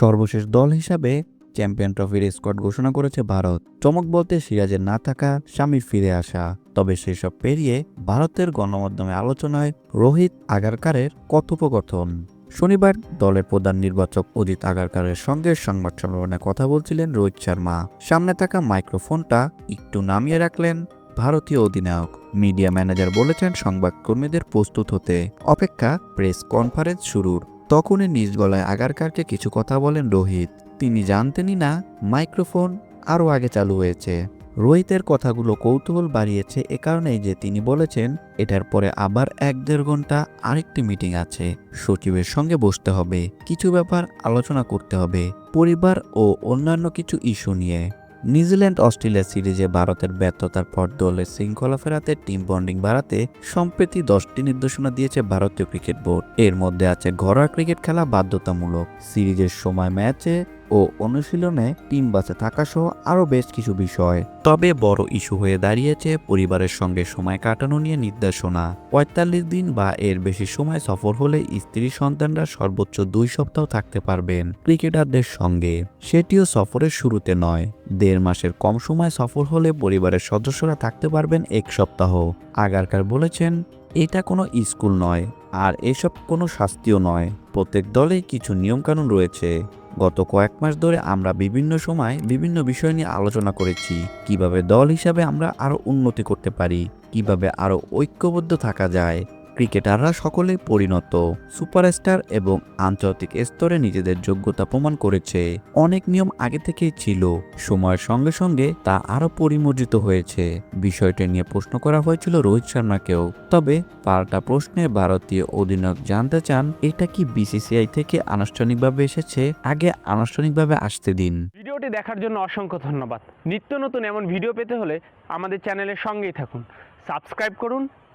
সর্বশেষ দল হিসাবে চ্যাম্পিয়ন ট্রফির স্কোয়াড ঘোষণা করেছে ভারত। চমক বলতে সিরাজের না থাকা স্বামীর ফিরে আসা। তবে সেসব পেরিয়ে ভারতের গণমাধ্যমে আলোচনায় রোহিত আগারকারের কথোপকথন। শনিবার দলের প্রধান নির্বাচক অজিত আগারকারের সঙ্গে সংবাদ সম্মেলনে কথা বলছিলেন রোহিত শর্মা। সামনে থাকা মাইক্রোফোনটা একটু নামিয়ে রাখলেন ভারতীয় অধিনায়ক। মিডিয়া ম্যানেজার বলেছেন, সংবাদকর্মীদের প্রস্তুত হতে অপেক্ষা প্রেস কনফারেন্স শুরুর। তখনই নিজ গলায় আগারকারকে কিছু কথা বলেন রোহিত। তিনি জানতেনই না, মাইক্রোফোন আরও আগে চালু হয়েছে। রোহিতের কথাগুলো কৌতূহল বাড়িয়েছে এ কারণেই যে তিনি বলেছেন, এটার পরে আবার এক দেড় ঘণ্টা আরেকটি মিটিং আছে, সচিবের সঙ্গে বসতে হবে, কিছু ব্যাপার আলোচনা করতে হবে, পরিবার ও অন্যান্য কিছু ইস্যু নিয়ে। নিউজিল্যান্ড, অস্ট্রেলিয়া সিরিজে ভারতের ব্যর্থতার পর দলের শৃঙ্খলা ফেরাতে, টিম বন্ডিং বাড়াতে সম্প্রতি দশটি নির্দেশনা দিয়েছে ভারতীয় ক্রিকেট বোর্ড। এর মধ্যে আছে ঘরোয়া ক্রিকেট খেলা বাধ্যতামূলক। সিরিজের সময় ম্যাচে ও অনুশীলনে টিম বাসে থাকা সহ আরও বেশ কিছু বিষয়। তবে বড় ইস্যু হয়ে দাঁড়িয়েছে পরিবারের সঙ্গে সময় কাটানো নিয়ে নির্দেশনা। পঁয়তাল্লিশ দিন বা এর বেশি সময় সফর হলে স্ত্রী সন্তানরা সর্বোচ্চ দুই সপ্তাহ থাকতে পারবেন ক্রিকেটারদের সঙ্গে। সেটিও সফরের শুরুতে নয়, দেড় মাসের কম সময় সফর হলে পরিবারের সদস্যরা থাকতে পারবেন এক সপ্তাহ। আগারকার বলেছেন, এটা কোনো স্কুল নয়, আর এসব কোনো শাস্তিও নয়। প্রত্যেক দলেই কিছু নিয়মকানুন রয়েছে। গত কয়েক মাস ধরে আমরা বিভিন্ন সময় বিভিন্ন বিষয় নিয়ে আলোচনা করেছি, কীভাবে দল হিসাবে আমরা আরও উন্নতি করতে পারি, কীভাবে আরও ঐক্যবদ্ধ থাকা যায় ক্রিকেটাররা সকলেই পরিণত। সুপারস্টার এবং আন্তর্জাতিক স্তরে নিজেদের যোগ্যতা প্রমাণ করেছে। অনেক নিয়ম আগে থেকেই ছিল, সময়ের সঙ্গে সঙ্গে তা আরও পরিমার্জিত হয়েছে। বিষয়টি নিয়ে প্রশ্ন করা হয়েছিল রোহিত শর্মাকেও। তবে পাল্টা প্রশ্নে ভারতীয় অধিনায়ক জানতে চান, এটা কি বিসিসিআই থেকে আনুষ্ঠানিকভাবে এসেছে? আগে আনুষ্ঠানিকভাবে আসতে দিন। ভিডিওটি দেখার জন্য অসংখ্য ধন্যবাদ। নিত্য নতুন এমন ভিডিও পেতে হলে আমাদের চ্যানেলের সঙ্গেই থাকুন। সাবস্ক্রাইব করুন